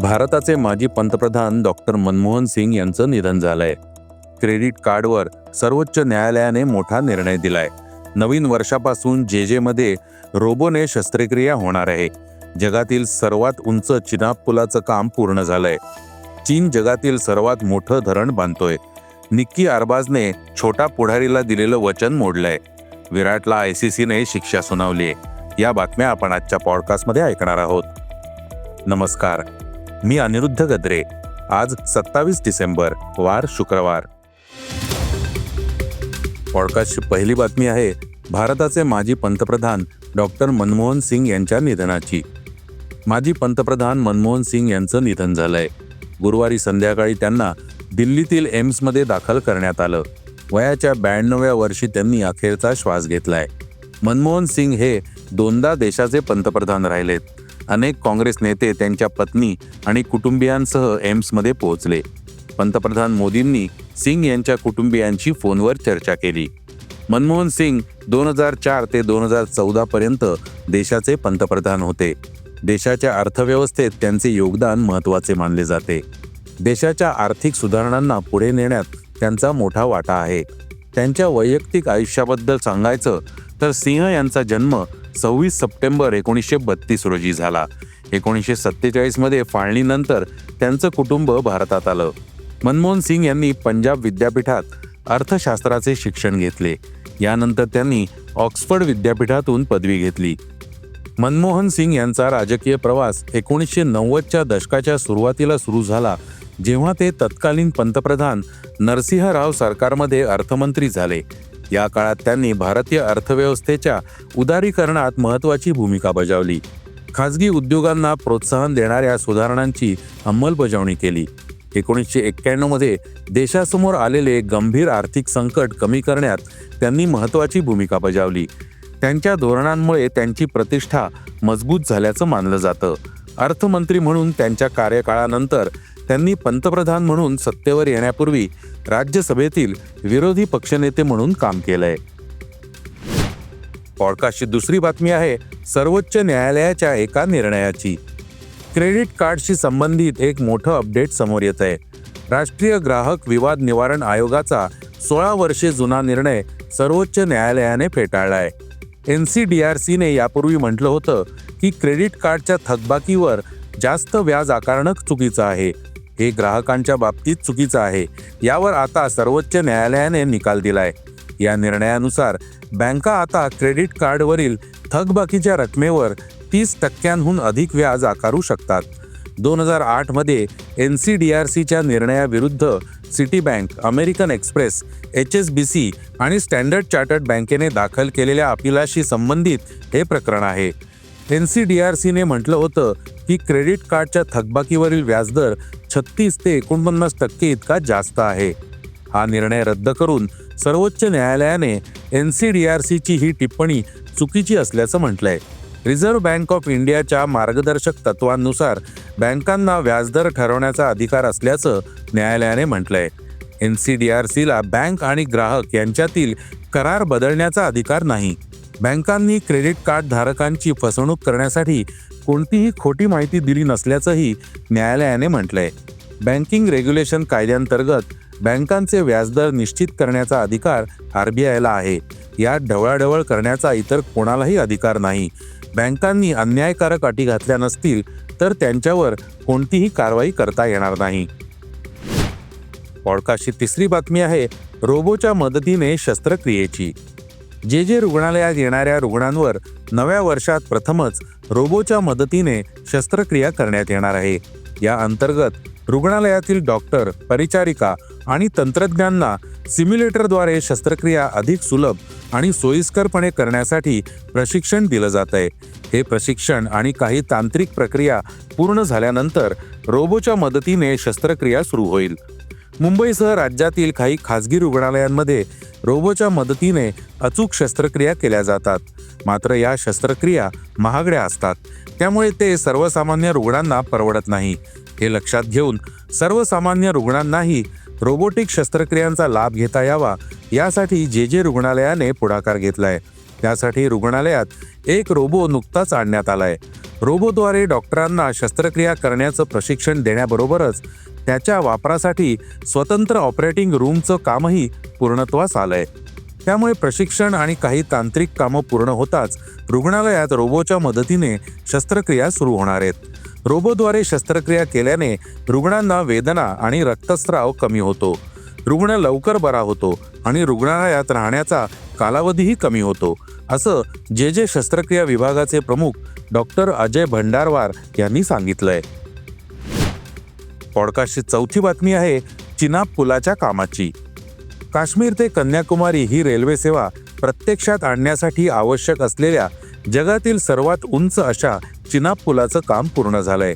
भारताचे माजी पंतप्रधान डॉक्टर मनमोहन सिंग यांचं निधन झालंय. क्रेडिट कार्डवर सर्वोच्च न्यायालयाने मोठा निर्णय दिलाय. नवीन वर्षापासून जे जे मध्ये रोबोने शस्त्रक्रिया होणार आहे. जगातील सर्वात उंच चिनाब पुलाचं काम पूर्ण झालंय. चीन जगातील सर्वात मोठं धरण बांधतोय. निक्की अरबाजने छोटा पुढारीला दिलेलं वचन मोडलंय. विराटला आय सी सीने शिक्षा सुनावली या बातम्या आपण आजच्या पॉडकास्टमध्ये ऐकणार आहोत. नमस्कार. मी अनिरुद्ध गद्रे. आज सत्तावीस डिसेंबर वार शुक्रवार. पॉडकास्टची पहिली बातमी आहे भारताचे माजी पंतप्रधान डॉक्टर मनमोहन सिंग यांच्या निधनाची. माजी पंतप्रधान मनमोहन सिंग यांचं निधन झालंय. गुरुवारी संध्याकाळी त्यांना दिल्लीतील एम्समध्ये दाखल करण्यात आलं. वयाच्या ब्याण्णव्या वर्षी त्यांनी अखेरचा श्वास घेतलाय. मनमोहन सिंग हे दोनदा देशाचे पंतप्रधान राहिलेत. अनेक काँग्रेस नेते त्यांच्या पत्नी आणि कुटुंबियांसह एम्समध्ये पोहोचले. पंतप्रधान मोदींनी सिंग यांच्या कुटुंबियांशी फोनवर चर्चा केली. मनमोहन सिंग दोन हजार चार ते दोन हजार चौदा पर्यंत देशाचे पंतप्रधान होते. देशाच्या अर्थव्यवस्थेत त्यांचे योगदान महत्त्वाचे मानले जाते. देशाच्या आर्थिक सुधारणांना पुढे नेण्यात त्यांचा मोठा वाटा आहे. त्यांच्या वैयक्तिक आयुष्याबद्दल सांगायचं तर सिंह यांचा जन्म सव्वीस सप्टेंबर एकोणीसशे बत्तीस रोजी झाला. एकोणीसशे सत्तेचाळीसमध्ये फाळणीनंतर त्यांचं कुटुंब भारतात आलं. मनमोहन सिंग यांनी पंजाब विद्यापीठात अर्थशास्त्राचे शिक्षण घेतले. यानंतर त्यांनी ऑक्सफर्ड विद्यापीठातून पदवी घेतली. मनमोहन सिंग यांचा राजकीय प्रवास एकोणीसशे नव्वदच्या दशकाच्या सुरुवातीला सुरू झाला जेव्हा ते तत्कालीन पंतप्रधान नरसिंहराव सरकारमध्ये अर्थमंत्री झाले. या काळात त्यांनी भारतीय अर्थव्यवस्थेच्या उदारीकरणात महत्त्वाची भूमिका बजावली. खाजगी उद्योगांना प्रोत्साहन देणाऱ्या सुधारणांची अंमलबजावणी केली. एकोणीसशे एक्क्याण्णवमध्ये देशासमोर आलेले गंभीर आर्थिक संकट कमी करण्यात त्यांनी महत्त्वाची भूमिका बजावली. त्यांच्या धोरणांमुळे त्यांची प्रतिष्ठा मजबूत झाल्याचं मानलं जातं. अर्थमंत्री म्हणून त्यांच्या कार्यकाळानंतर त्यांनी पंतप्रधान म्हणून सत्तेवर येण्यापूर्वी राज्यसभेतील विरोधी पक्षनेते म्हणून काम केलंय. पॉडकास्टची दुसरी बातमी आहे सर्वोच्च न्यायालयाच्या एका निर्णयाची. क्रेडिट कार्डशी संबंधित एक मोठं अपडेट समोर येत आहे. राष्ट्रीय ग्राहक विवाद निवारण आयोगाचा सोळा वर्षे जुना निर्णय सर्वोच्च न्यायालयाने फेटाळलाय. एन सी डी आर सीने यापूर्वी म्हटलं होतं की क्रेडिट कार्डच्या थकबाकीवर जास्त व्याज आकारणं चुकीचं आहे. हे ग्राहकांच्या बाबतीत चुकीचं आहे. यावर आता सर्वोच्च न्यायालयाने निकाल दिलाय. या निर्णयानुसार बँका आता क्रेडिट कार्डवरील थकबाकीच्या रकमेवर तीस टक्क्यांहून अधिक व्याज आकारू शकतात. दोन हजार आठमध्ये एन सी डी आर सीच्या निर्णयाविरुद्ध Citi bank American Express H S B C आणि स्टँडर्ड चार्टर्ड बँकेने दाखल केलेल्या अपिलाशी संबंधित हे प्रकरण आहे. एन सी डी आर सीने म्हटलं होतं की क्रेडिट कार्डच्या थकबाकीवरील व्याजदर छत्तीस ते एकोणपन्नास टक्के इतका जास्त आहे. हा निर्णय रद्द करून सर्वोच्च न्यायालयाने एन सी डी आर सीची ही टिप्पणी चुकीची असल्याचं म्हटलंय. रिझर्व्ह बँक ऑफ इंडियाच्या मार्गदर्शक तत्वांनुसार बँकांना व्याजदर ठरवण्याचा अधिकार असल्याचं न्यायालयाने म्हटलंय. एन सी डी आर सीला बँक आणि ग्राहक यांच्यातील करार बदलण्याचा अधिकार नाही. बँकांनी क्रेडिट कार्ड धारकांची फसवणूक करण्यासाठी कोणतीही खोटी माहिती दिली नसल्याचंही न्यायालयाने म्हटलंय. बँकिंग रेग्युलेशन कायद्यांतर्गत बँकांचे व्याजदर निश्चित करण्याचा अधिकार आर बी आयला आहे. यात ढवळाढवळ करण्याचा इतर कोणालाही अधिकार नाही. बँकांनी अन्यायकारक अटी घातल्या नसतील तर त्यांच्यावर कोणतीही कारवाई करता येणार नाही. पॉडकास्टची तिसरी बातमी आहे रोबोच्या मदतीने शस्त्रक्रियेची. जे जे रुग्णालयात येणाऱ्या रुग्णांवर नव्या वर्षात प्रथमच रोबोच्या मदतीने शस्त्रक्रिया करण्यात येणार आहे. या अंतर्गत रुग्णालयातील डॉक्टर परिचारिका आणि तंत्रज्ञांना सिम्युलेटरद्वारे शस्त्रक्रिया अधिक सुलभ आणि सोयीस्करपणे करण्यासाठी प्रशिक्षण दिलं जात आहे. हे प्रशिक्षण आणि काही तांत्रिक प्रक्रिया पूर्ण झाल्यानंतर रोबोच्या मदतीने शस्त्रक्रिया सुरू होईल. मुंबईसह राज्यातील काही खासगी रुग्णालयांमध्ये रोबोच्या मदतीने अचूक शस्त्रक्रिया केल्या जातात. मात्र या शस्त्रक्रिया महागड्या असतात. त्यामुळे ते सर्वसामान्य रुग्णांना परवडत नाही. हे लक्षात घेऊन सर्वसामान्य रुग्णांनाही रोबोटिक शस्त्रक्रियांचा लाभ घेता यावा यासाठी जे जे रुग्णालयाने पुढाकार घेतलाय. त्यासाठी रुग्णालयात एक रोबो नुकताच आणण्यात आलाय. रोबोद्वारे डॉक्टरांना शस्त्रक्रिया करण्याचं प्रशिक्षण देण्याबरोबरच त्याच्या वापरासाठी स्वतंत्र ऑपरेटिंग रूमचं कामही पूर्णत्वास आलंय. त्यामुळे प्रशिक्षण आणि काही तांत्रिक कामं पूर्ण होताच रुग्णालयात रोबोच्या मदतीने शस्त्रक्रिया सुरू होणार आहेत. रोबोद्वारे शस्त्रक्रिया केल्याने रुग्णांना वेदना आणि रक्तस्राव कमी होतो. रुग्ण लवकर बरा होतो आणि रुग्णालयात राहण्याचा कालावधीही कमी होतो असं जे जे शस्त्रक्रिया विभागाचे प्रमुख डॉक्टर अजय भंडारवार यांनी सांगितलंय. पॉडकास्टची चौथी बातमी आहे चिनाब पुलाच्या कामाची. काश्मीर ते कन्याकुमारी ही रेल्वे सेवा प्रत्यक्षात आणण्यासाठी आवश्यक असलेल्या जगातील सर्वात उंच अशा चिनाब पुलाचं काम पूर्ण झालंय.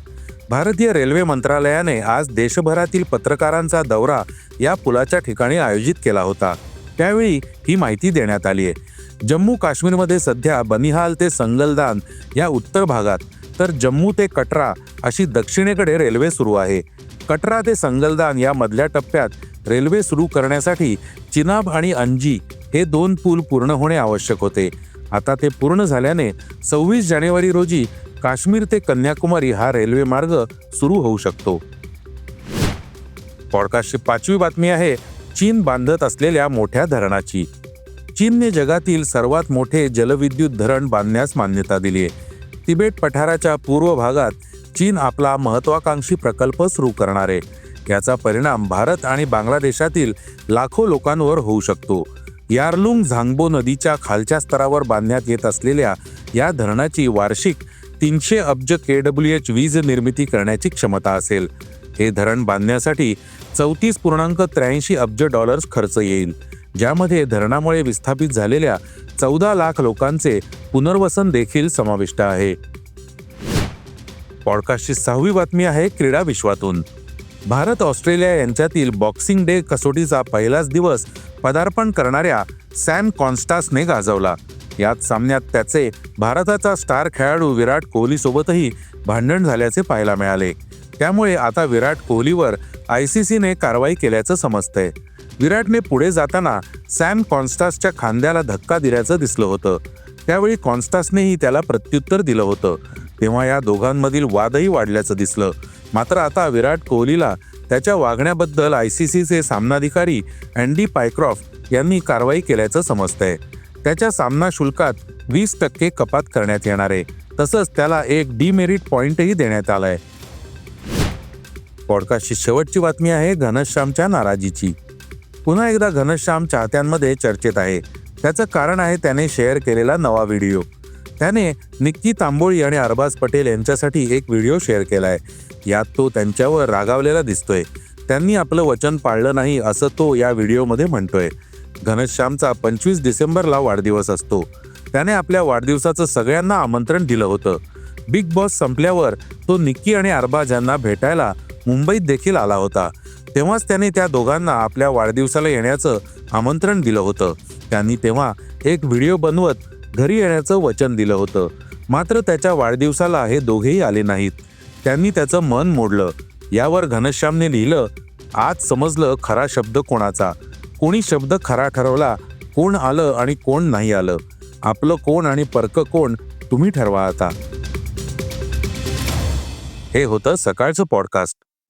भारतीय रेल्वे मंत्रालयाने आज देशभरातील पत्रकारांचा दौरा या पुलाच्या ठिकाणी आयोजित केला होता. त्यावेळी ही माहिती देण्यात आली आहे जम्मू काश्मीरमध्ये सध्या बनिहाल ते संगलदान या उत्तर भागात तर जम्मू ते कटरा अशी दक्षिणेकडे रेल्वे सुरू आहे. कटरा ते संगलदान या मधल्या टप्प्यात रेल्वे सुरू करण्यासाठी चिनाब आणि अंजी हे दोन पूल पूर्ण होणे आवश्यक होते. आता ते पूर्ण झाल्याने सव्वीस जानेवारी रोजी काश्मीर ते कन्याकुमारी हा रेल्वे मार्ग सुरू होऊ शकतो. पॉडकास्टची पाचवी बातमी आहे चीन बांधत असलेल्या मोठ्या धरणाची. चीनने जगातील सर्वात मोठे जलविद्युत धरण बांधण्यास मान्यता दिली आहे तिबेट पठाराच्या पूर्व भागात चीन आपला महत्वाकांक्षी प्रकल्प सुरू करणार आहे. याचा परिणाम भारत आणि बांगलादेशातील लाखो लोकांवर होऊ शकतो. यारलुंग झांगबो नदीच्या खालच्या स्तरावर बांधण्यात येत असलेल्या या धरणाची वार्षिक तीनशे अब्ज के डब्ल्यू एच वीज निर्मिती करण्याची क्षमता असेल. हे धरण बांधण्यासाठी चौतीस पूर्णांक त्र्याऐंशी अब्ज डॉलर्स खर्च येईल. ज्यामध्ये धरणामुळे विस्थापित झालेल्या चौदा लाख लोकांचे पुनर्वसन देखील समाविष्ट आहे. पॉडकास्टची सहावी बातमी आहे क्रीडा विश्वातून. भारत ऑस्ट्रेलिया यांच्यातील बॉक्सिंग डे कसोटीचा पहिलाच दिवस पदार्पण करणाऱ्या सॅम कॉन्स्टासने गाजवला. याच सामन्यात त्याचे भारताचा स्टार खेळाडू विराट कोहलीसोबतही भांडण झाल्याचे पाहायला मिळाले. त्यामुळे आता विराट कोहलीवर आय सी सीने कारवाई केल्याचं समजतंय. विराटने पुढे जाताना सॅम कॉन्स्टासच्या खांद्याला धक्का दिल्याचं दिसलं होतं. त्यावेळी कॉन्स्टासनेही त्याला प्रत्युत्तर दिलं होतं. तेव्हा या दोघांमधील वादही वाढल्याचं दिसलं. मात्र आता विराट कोहलीला त्याच्या वागण्याबद्दल आय सी सीचे सामनाधिकारी अँडी पायक्रॉफ्ट यांनी कारवाई केल्याचं समजतंय. त्याच्या सामना शुल्कात वीस टक्के कपात करण्यात येणार आहे. तसंच त्याला एक डीमेरिट पॉइंटही देण्यात आलाय. पॉडकास्टची शेवटची बातमी आहे घनश्यामच्या नाराजीची. पुन्हा एकदा घनश्याम चाहत्यांमध्ये चर्चेत आहे. त्याचं कारण आहे त्याने शेअर केलेला नवा व्हिडिओ. त्याने निक्की तांबोळी आणि अरबाज पटेल यांच्यासाठी एक व्हिडिओ शेअर केला आहे यात तो त्यांच्यावर रागावलेला दिसतोय. त्यांनी आपलं वचन पाळलं नाही असं तो या व्हिडिओमध्ये म्हणतोय. घनश्यामचा पंचवीस डिसेंबरला वाढदिवस असतो. त्याने आपल्या वाढदिवसाचं सगळ्यांना आमंत्रण दिलं होतं. बिग बॉस संपल्यावर तो निक्की आणि अरबाज यांना भेटायला मुंबईत देखील आला होता. तेव्हाच त्याने त्या दोघांना आपल्या वाढदिवसाला येण्याचं आमंत्रण दिलं होतं. त्यांनी तेव्हा एक व्हिडिओ बनवत घरी येण्याचं वचन दिलं होतं. मात्र त्याच्या वाढदिवसाला हे दोघेही आले नाहीत. त्यांनी त्याचं मन मोडलं. यावर घनश्यामने लिहिलं आज समजलं खरा शब्द कोणाचा. कोणी शब्द खरा ठरवला कोण आलं आणि कोण नाही आलं. आपलं कोण आणि परक कोण तुम्ही ठरवा आता. हे होतं सकाळचं पॉडकास्ट.